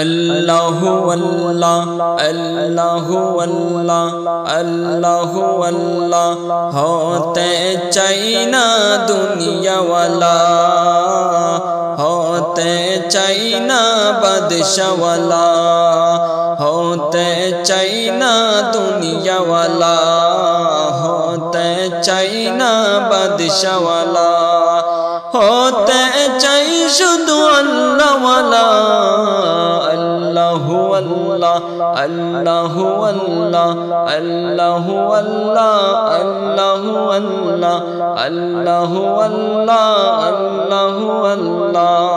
আল্লাহ আল্লাহ আল্লাহ আল্লাহ আল্লাহ আল্লাহ হতে চাই না দুনিয়াওয়ালা, হতে চাই না বাদশাওয়ালা, হতে চাই না দুনিয়াওয়ালা, হতে চাই না বাদশাওয়ালা, হতে চাই শুধু আল্লাহওয়ালা। আল্লাহ আল্লাহ আল্লাহ আল্লাহ আল্লাহ আল্লাহ আল্লাহ আল্লাহ আল্লাহ আল্লাহ আল্লাহ আল্লাহ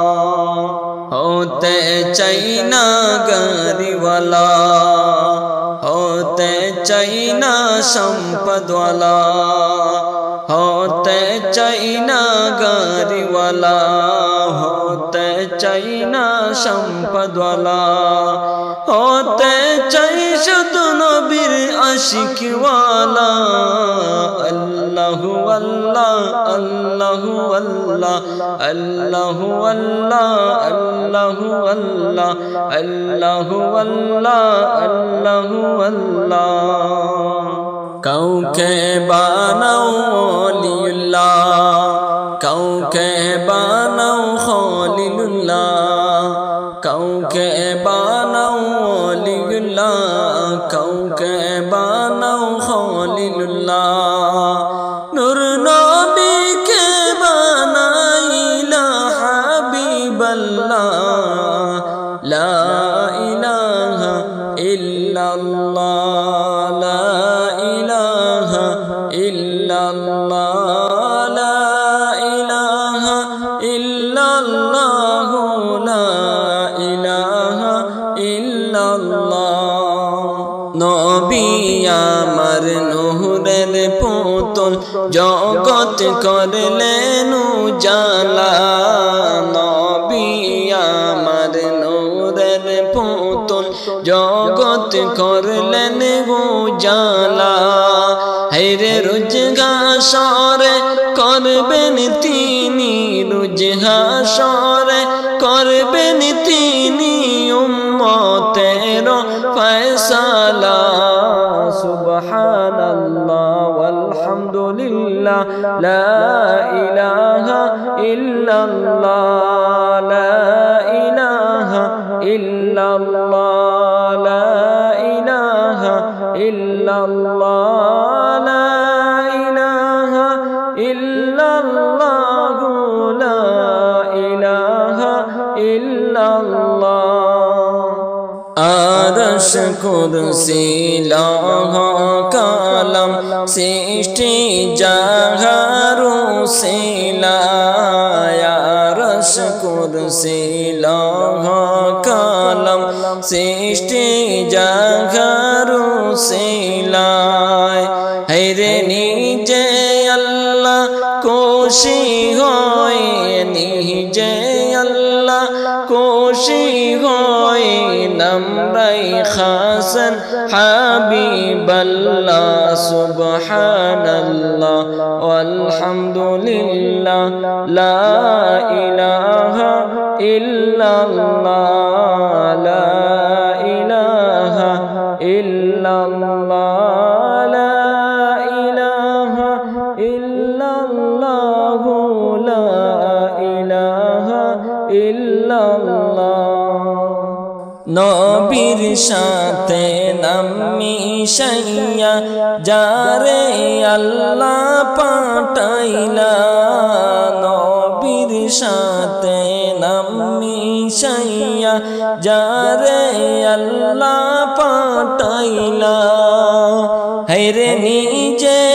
হতে চাই না গাড়িওয়ালা হতে চাই না সম্পদওয়ালা হতে চাই না গাড়িওয়ালা হতে চাই না সম্পদওয়ালা হতে চাই শুধু নবীর আশিকওয়ালা আল্লাহু আল্লাহ আল্লাহু আল্লাহ আল্লাহু আল্লাহ আল্লাহু আল্লাহ আল্লাহু আল্লাহ আল্লাহু আল্লাহ কাউকে বানাও খলিলুল্লাহ নূর নবীকে বানাইলা হাবিবাল্লাহ। লা ইলাহা ইল্লাল্লাহ লা ইলাহা ইল্লাল্লাহ। জগৎ করলেন জালা নবী আমার নূরের পুতুল। জগৎ করলেন জালা হেরে রোজগাসরে করবেন তিনি রোজগাসরে করবেন তিনি উম্মতের ফয়সালা। সুবহানাল্লাহ لله. لا إله إلا الله. لا إله إلا الله. لا إله إلا الله. لا إله إلا الله. لا إله إلا الله. آدش قدسي لا সৃষ্টি জাহারু শিলায়ারস কুরসি লহ কালাম। সৃষ্টি জাহারু শিলায় হেরে নিজে আল্লাহ খুশি হয় কোশিগয় নামরাই খাসন হাবিবাল্লাহ সুবহানাল্লাহ আলহামদুলিল্লাহ লা ইলাহা ইল্লাল্লাহ নবীর সাথে নামি সাইয়া যারে আল্লাহ পাঠাইলা, নবীর সাথে নামি সাইয়া যারে আল্লাহ পাঠাইলা। হেরে নিজে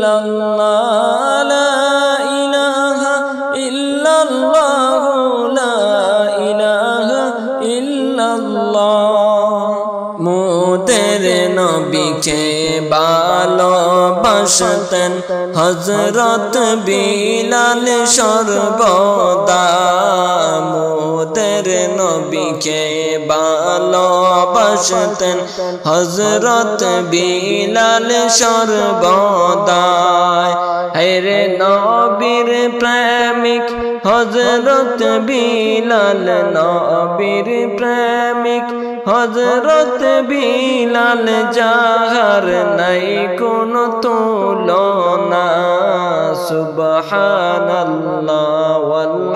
ইল্লাল্লাহ লা ইলাহা ইল্লাল্লাহ লা ইলাহা ইল্লাল্লাহ। মোদের ভালোবাসতেন হজরত বিলাল সর্বদা মোদের নবীকে ভালোবাসতেন হজরত বিলাল সর্বদা। হেরে নবীর প্রেমিক হজরত বিলাল নবীর প্রেমিক হজরত বিলাল যাহার নাই কোন তুলনা সুবহানাল্লাহ।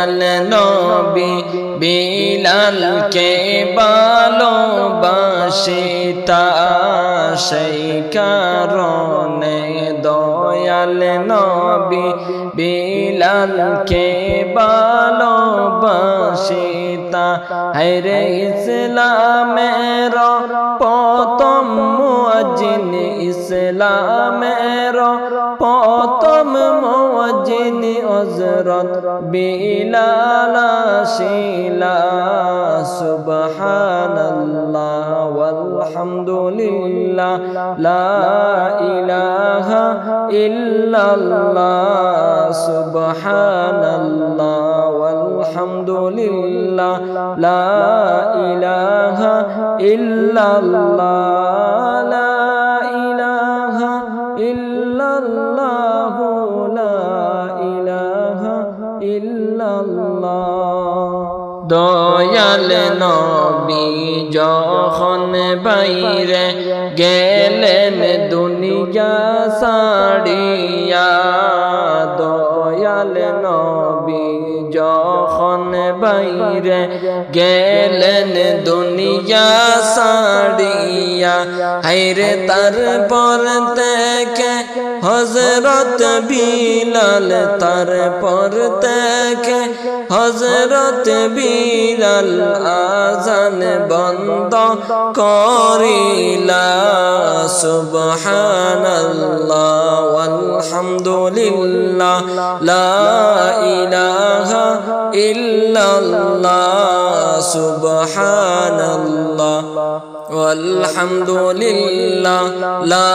দয়াল নবী বিলালকে ভালোবাসি তা সেই কারণে দয়াল নবী বিলালকে ভালোবাসি তা হরে ইসলামের প্রথম মুয়াজ্জিন, ইসলামের মুয়াজ্জিন হযরত বিলাল শিলা সুবহানাল্লাহ walhamdulillah লা ইলাহা ইল্লাল্লাহ সুবহানাল্লাহ walhamdulillah লা ইলাহা ইল্লাল্লাহ লা ইলাহা দয়াল নবী যখন বাইরে গেলেন দুনিয়া সাড়িয়া দয়াল নবী যখন বাইরে গেলেন সাড়িয়া হাইরে তারপর থেকে হজরত বিলাল তারপর থেকে হজরত বিলাল আজান বন্ধ করিলা। সুবহানাল্লাহ walhamdulillah লা ইলাহা ইল্লাল্লাহ। সুবহানাল্লাহ। Walhamdulillah লা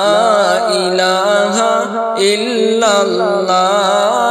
ইলাহা ইল্লাল্লাহ। লা ইলাহা